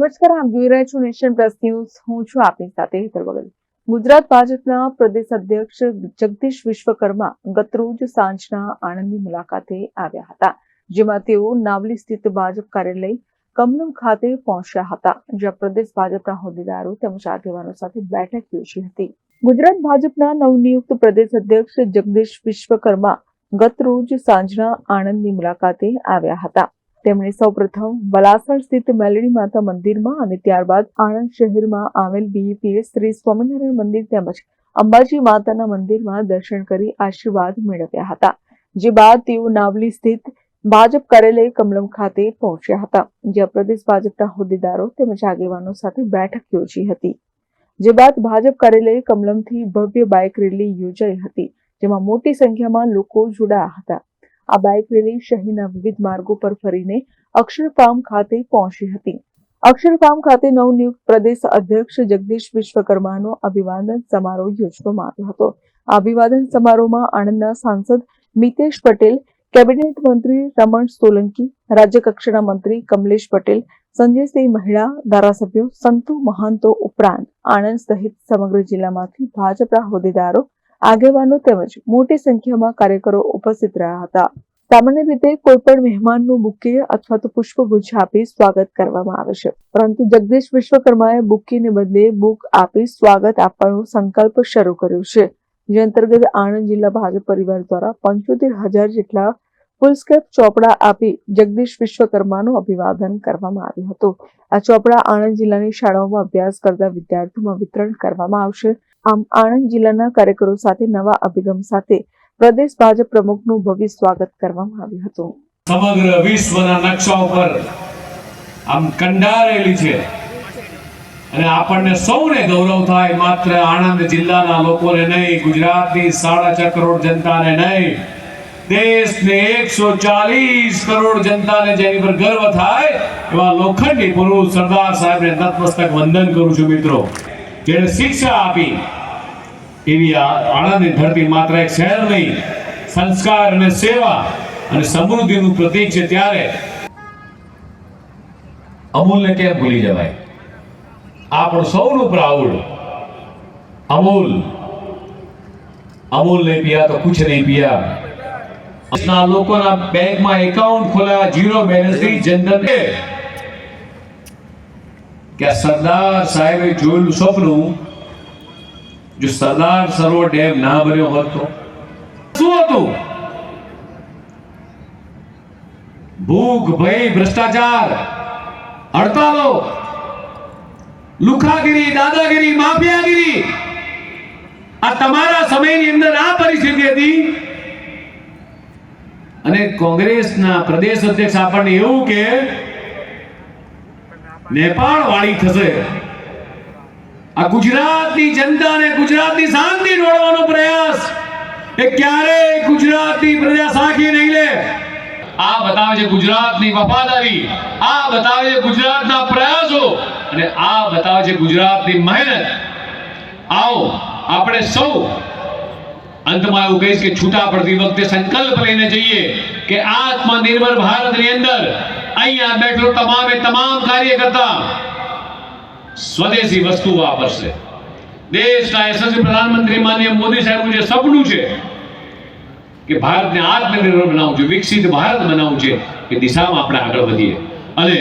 નમસ્કાર, આપ જોઈ રહ્યા છો નેશન પ્લસ ન્યૂઝ. હું છું આપની સાથે હેતર વગર. ગુજરાત ભાજપના પ્રદેશ અધ્યક્ષ જગદીશ વિશ્વકર્મા ગતરોજ સાંજના આણંદની મુલાકાતે આવ્યા હતા, જેમાં તેઓ નાવલી સ્થિત ભાજપ કાર્યાલય કમલમ ખાતે પહોંચ્યા હતા, જ્યાં પ્રદેશ ભાજપના હોદ્દેદારો તેમજ આગેવાનો સાથે બેઠક યોજી હતી. ગુજરાત ભાજપના નવનિયુક્ત પ્રદેશ અધ્યક્ષ જગદીશ વિશ્વકર્મા ગતરોજ સાંજના આણંદની મુલાકાતે આવ્યા હતા. તેમણે સૌપ્રથમ વલાસણ સ્થિત મેલડી માતા મંદિરમાં અને ત્યારબાદ આણંદ શહેરમાં આવેલ બીઈપીએસ શ્રી સ્વામિનારાયણ મંદિર તેમજ અંબાજી માતાના મંદિરમાં દર્શન કરી આશીર્વાદ મેળવ્યા હતા, જે બાદ તેઓ નાવલી સ્થિત ભાજપ કાર્યાલય કમલમ ખાતે પહોંચ્યા હતા, જ્યાં પ્રદેશ ભાજપના હોદ્દેદારો તેમજ આગેવાનો સાથે બેઠક યોજી હતી. જે બાદ ભાજપ કાર્યાલય કમલમથી ભવ્ય બાઇક રેલી યોજાઈ હતી, જેમાં મોટી સંખ્યામાં લોકો જોડાયા હતા. આ બાઇક રેલી શહેરના વિવિધ માર્ગો પર ફરીને અક્ષરધામ ખાતે પહોંચી હતી. અક્ષરધામ ખાતે નવનિયુક્ત પ્રદેશ અધ્યક્ષ જગદીશ વિશ્વકર્માનો અભિવાદન સમારોહ યોજવામાં આવ્યો હતો. અભિવાદન સમારોહમાં આણંદના સાંસદ મિતેશ પટેલ, કેબિનેટ મંત્રી રમણ સોલંકી રાજ્ય કક્ષાના મંત્રી કમલેશ પટેલ, સંજયસિંહ મહિડા, ધારાસભ્યો સંતુ મહાંતો ઉપરાંત આણંદ સહિત સમગ્ર જિલ્લામાંથી ભાજપના હોદ્દેદારો, આગેવાનો તેમજ મોટી સંખ્યામાં કાર્યકરો ઉપસ્થિત રહ્યા હતા. સામાન્ય રીતે કોઈ પણ મહેમાનનું બુકે અથવા તો પુષ્પગુચ્છ આપી સ્વાગત કરવામાં આવે છે. પરંતુ જગદીશ વિશ્વકર્માએ બુકીને બદલે બુક આપી સ્વાગત આપવાનો સંકલ્પ શરૂ કર્યો છે. જે અંતર્ગત આણંદ જિલ્લા ભાજપ પરિવાર દ્વારા પંચોતેર હજાર જેટલા ફૂલસ્કેપ ચોપડા આપી જગદીશ વિશ્વકર્માનું અભિવાદન કરવામાં આવ્યું હતું. આ ચોપડા આણંદ જિલ્લાની શાળાઓમાં અભ્યાસ કરતા વિદ્યાર્થીઓમાં વિતરણ કરવામાં આવશે. આમ, આણંદ જિલ્લાના કાર્યકરો સાથે નવા અભિગમ સાથે પ્રદેશ ભાજપ પ્રમુખનું ભવ્ય સ્વાગત કરવામાં આવ્યું હતું. સમગ્ર વિશ્વના નકશા ઉપર આમ કંડારેલી છે. અને આપણને સૌને ગૌરવ થાય માત્ર આણંદ જિલ્લાના લોકોને નહીં, ગુજરાતની સાડા છ કરોડ જનતાને નહીં. દેશને એકસો ચાલીસ કરોડ જનતાને જેની પર ગર્વ થાય એવા લોખંડી પુરુષ સરદાર સાહેબને નતમસ્તક વંદન કરું છું મિત્રો. જેને શિક્ષા આપી એવી આણંદની ધરતી માત્ર એક શહેર નહીં, સંસ્કાર અને સેવા અને સમૃદ્ધિનું પ્રતીક છે ત્યારે અમૂલને કેમ ભૂલી જવાય? આપણું સૌનું પ્રાઉડ. અમૂલ. અમૂલ નહીં પિયા તો કુછ નહીં પિયા. લોકોના બેંકમાં એકાઉન્ટ ખોલાયા જીરો બેલેન્સથી જનધન કે? સરદાર સાહેબે જોયેલું સપનું જો સરદાર સરોવર ડેમ ના ભર્યો હોત તો? શું હતું? ભૂખ, ભય, ભ્રષ્ટાચાર, હડતાલો લુખાગીરી દાદાગીરી, માફિયાગીરી, આ તમારા સમયની અંદર આ પરિસ્થિતિ હતી? અને કોંગ્રેસના પ્રદેશ અધ્યક્ષ આપણને એવું કે નેપાળ વાળી થશે. આ ગુજરાતની જનતાને ગુજરાતની શાંતિ જોડવાનો પ્રયાસ. એ ક્યારેય ગુજરાતની પ્રજા સાખી નહીં લે. આ બતાવે છે ગુજરાતની વફાદારી. આ બતાવે છે ગુજરાતના પ્રયાસો. અને આ બતાવે છે ગુજરાતની મહેનત. આવો, આપણે સૌ અંતમાં એવું કહીશ કે છૂટા પડતી વખતે સંકલ્પ લઈને જઈએ કે આત્મનિર્ભર ભારતની અંદર અહીંયા બેઠો તમામે તમામ કાર્યકર્તા સ્વદેશી વસ્તુ વાપરશે. દેશના યશસ્વી પ્રધાનમંત્રી માનીય મોદી સાહેબનું જે સપનું છે કે ભારતને આત્મનિર્ભર બનાવવું છે વિકસિત ભારત બનાવવું છે, એ દિશામાં આપણે આગળ વધીએ. અને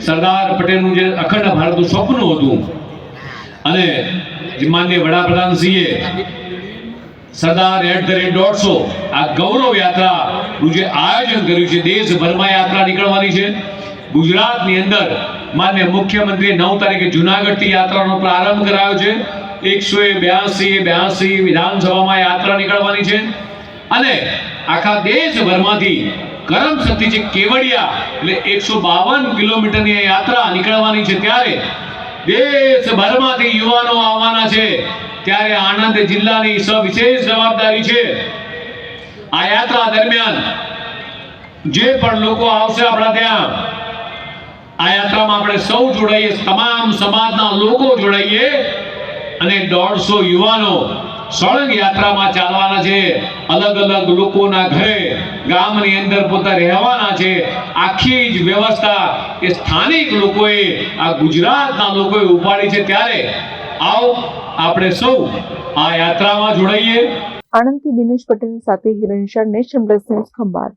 સરદાર પટેલનું જે અખંડ ભારતનું સ્વપ્ન હતું, અને જે માનનીય વડાપ્રધાનશ્રીએ સરદાર એટ ધ રેટ દોઢસો, આ ગૌરવ યાત્રાનું જે આયોજન કર્યું છે, દેશભરમાં યાત્રા નીકળવાની છે. ગુજરાતની અંદર માન્ય મુખ્યમંત્રી નવ તારીખે જુનાગઢથી યાત્રાનો પ્રારંભ કરાયો છે. એકસો બ્યાસી બ્યાસી વિધાનસભામાં યાત્રા નીકળવાની છે. અને આખા દેશભરમાંથી કરમશક્તિ છે કેવડિયા એટલે એકસો બાવન કિલોમીટરની યાત્રા નીકળવાની છે ત્યારે દેશભરમાંથી યુવાનો આવવાના છે. ત્યારે આણંદ જિલ્લાની સવિશેષ જવાબદારી છે. આ યાત્રા દરમિયાન જે પણ લોકો આવશે આપણા ત્યાં આ યાત્રામાં આપણે સૌ જોડાઈએ, તમામ સમાજના લોકો જોડાઈએ અને દોઢસો યુવાનો સળંગ યાત્રામાં ચાલવાના છે. અલગ અલગ લોકોના ઘરે, ગામની અંદર પોતા રહેવાના છે. આખી જ વ્યવસ્થા એ સ્થાનિક લોકોએ, આ ગુજરાતના લોકોએ ઉપાડી છે. ત્યારે આવો, આપણે સૌ આ યાત્રામાં જોડાઈએ. આણંદથી દિનેશ પટેલ સાથે હિરેન નેશન પ્લસ ખંભાત.